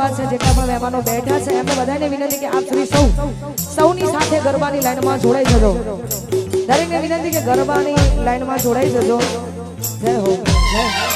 વિશ્વાસ છે જેટલા પણ મહેમાનો બેઠા છે. એમને બધાને વિનંતી કે આપ શ્રી સૌ, સૌની સાથે ગરબાની લાઈનમાં જોડાઈ જજો. દરેકને વિનંતી કે ગરબાની લાઈનમાં જોડાઈ જજો. જય હો, જય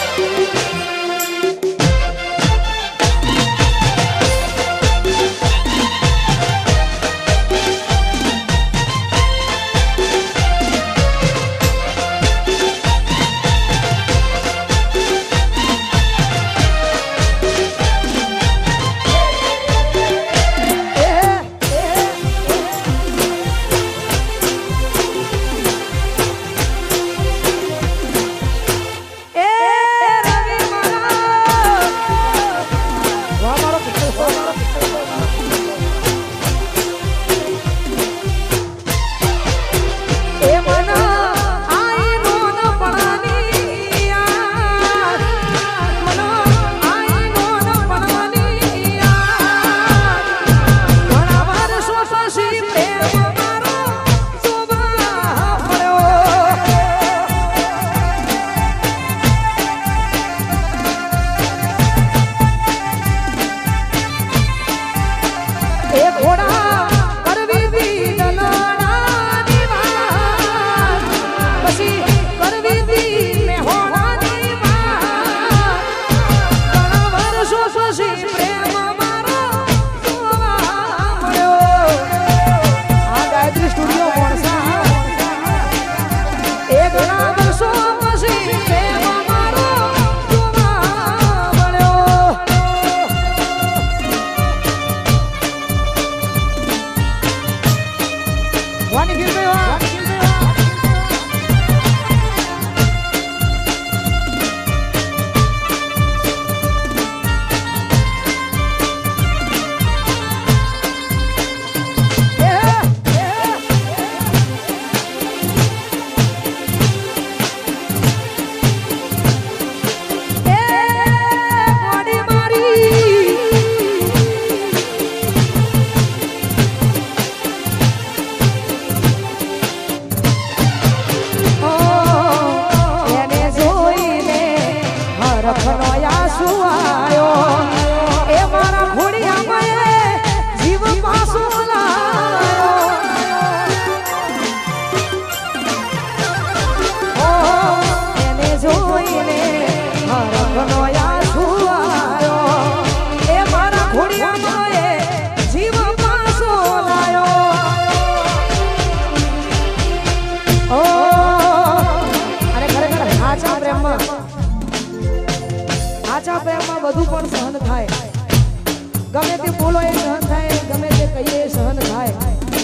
રખનો યા સુવાયો પણ સહન થાય. ગમે તે બોલો એ સહન થાય, ગમે તે કહીએ એ સહન થાય.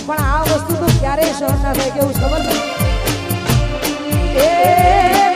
પણ આ વસ્તુ તો ક્યારેય સહન ના થાય કેવું છે એ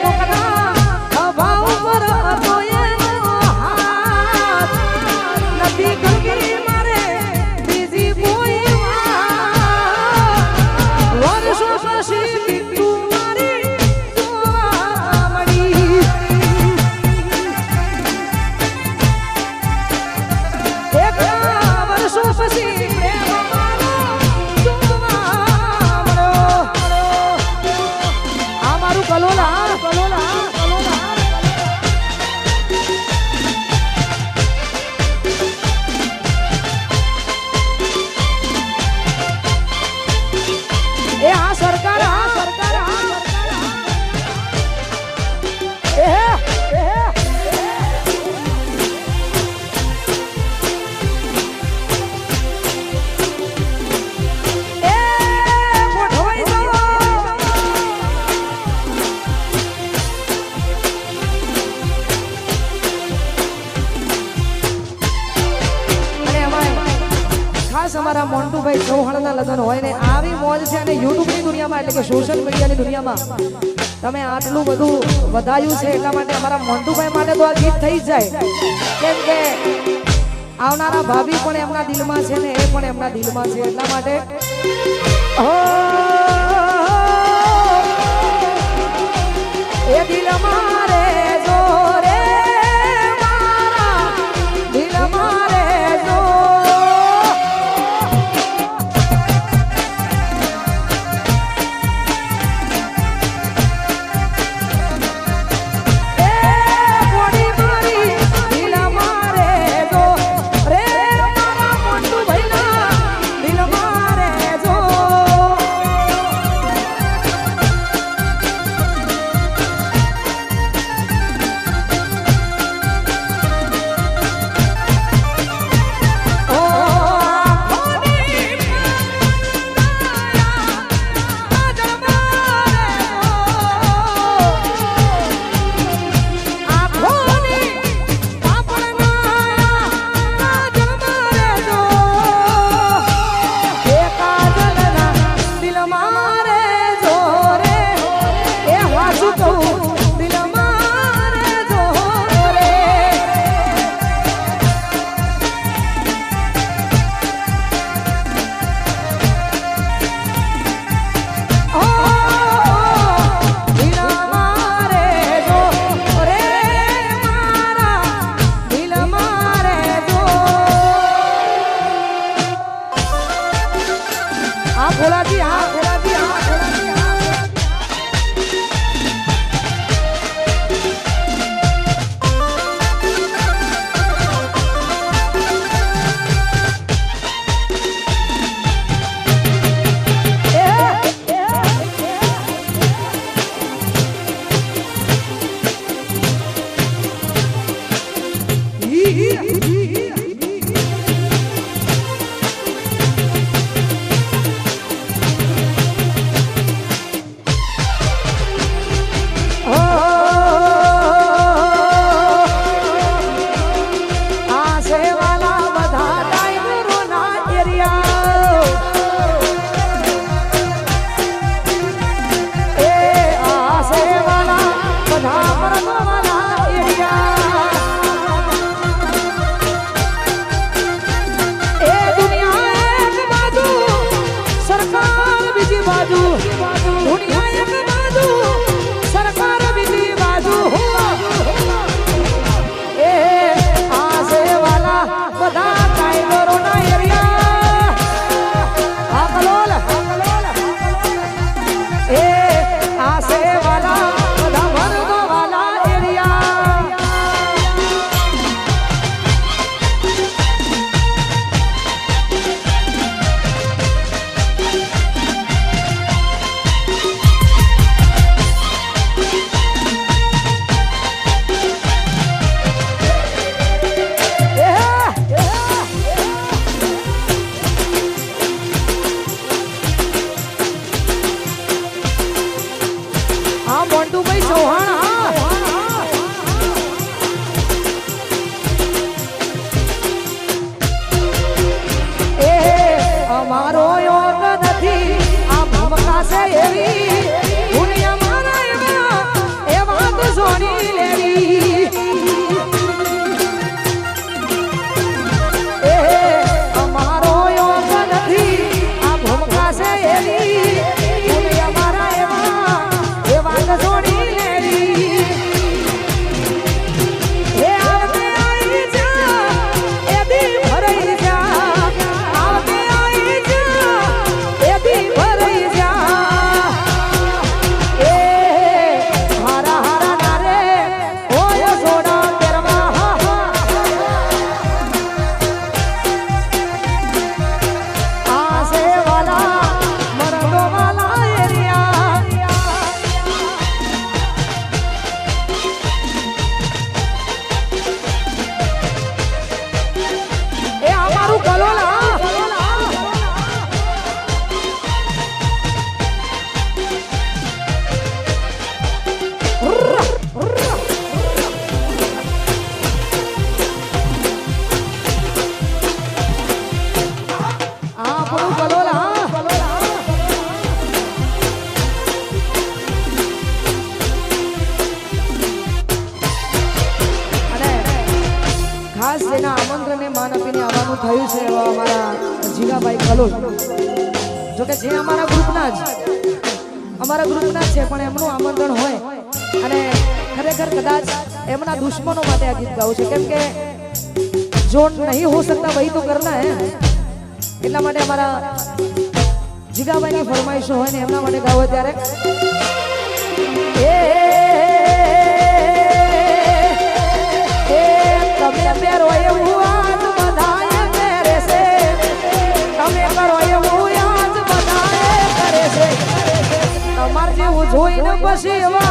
લગ્ન હોય ને આવી મોજ છે અને યુટ્યુબની દુનિયામાં, એટલે કે સોશિયલ મીડિયાની દુનિયામાં, તમે આટલું બધું વધાયું છે એટલા માટે અમારા મોન્ટુભાઈ માટે તો આ ગીત થઈ જાય. કેમ કે આવનારા ભાભી પણ એમના દિલમાં છે ને એ પણ એમના દિલમાં છે એટલા માટે એ થયું છે એવા અમારા જીગાભાઈ કલોલ જોકે જે અમારા ગ્રુપના જ, અમારા ગ્રુપના છે, પણ એમનું આમંત્રણ હોય. અને ખરેખર કદાચ એમના દુશ્મનો માટે આ ગીત ગાવું છે. કેમ કે જો નહીં હો સકતા વહી તો કરના હે. એટલા માટે અમારા જીગાભાઈની ફરમાઈશો હોય ને એમના માટે ગાવો ત્યારે. એ Gila!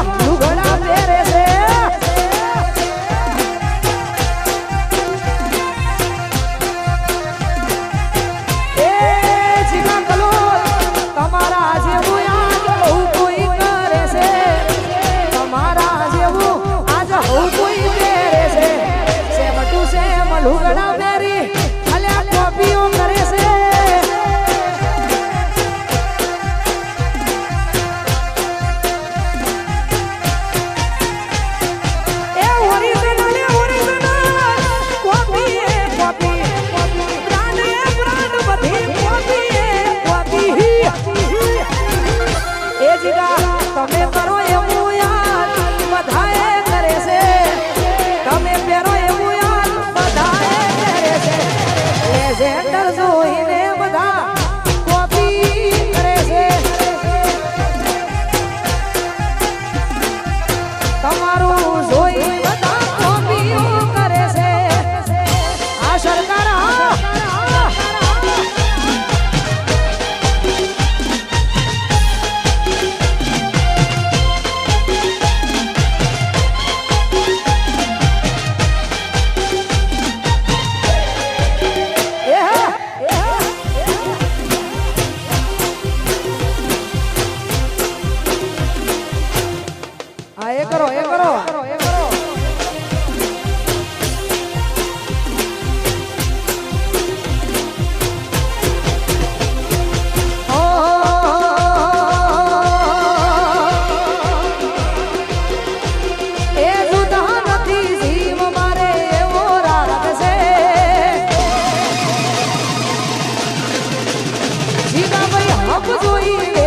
不足以。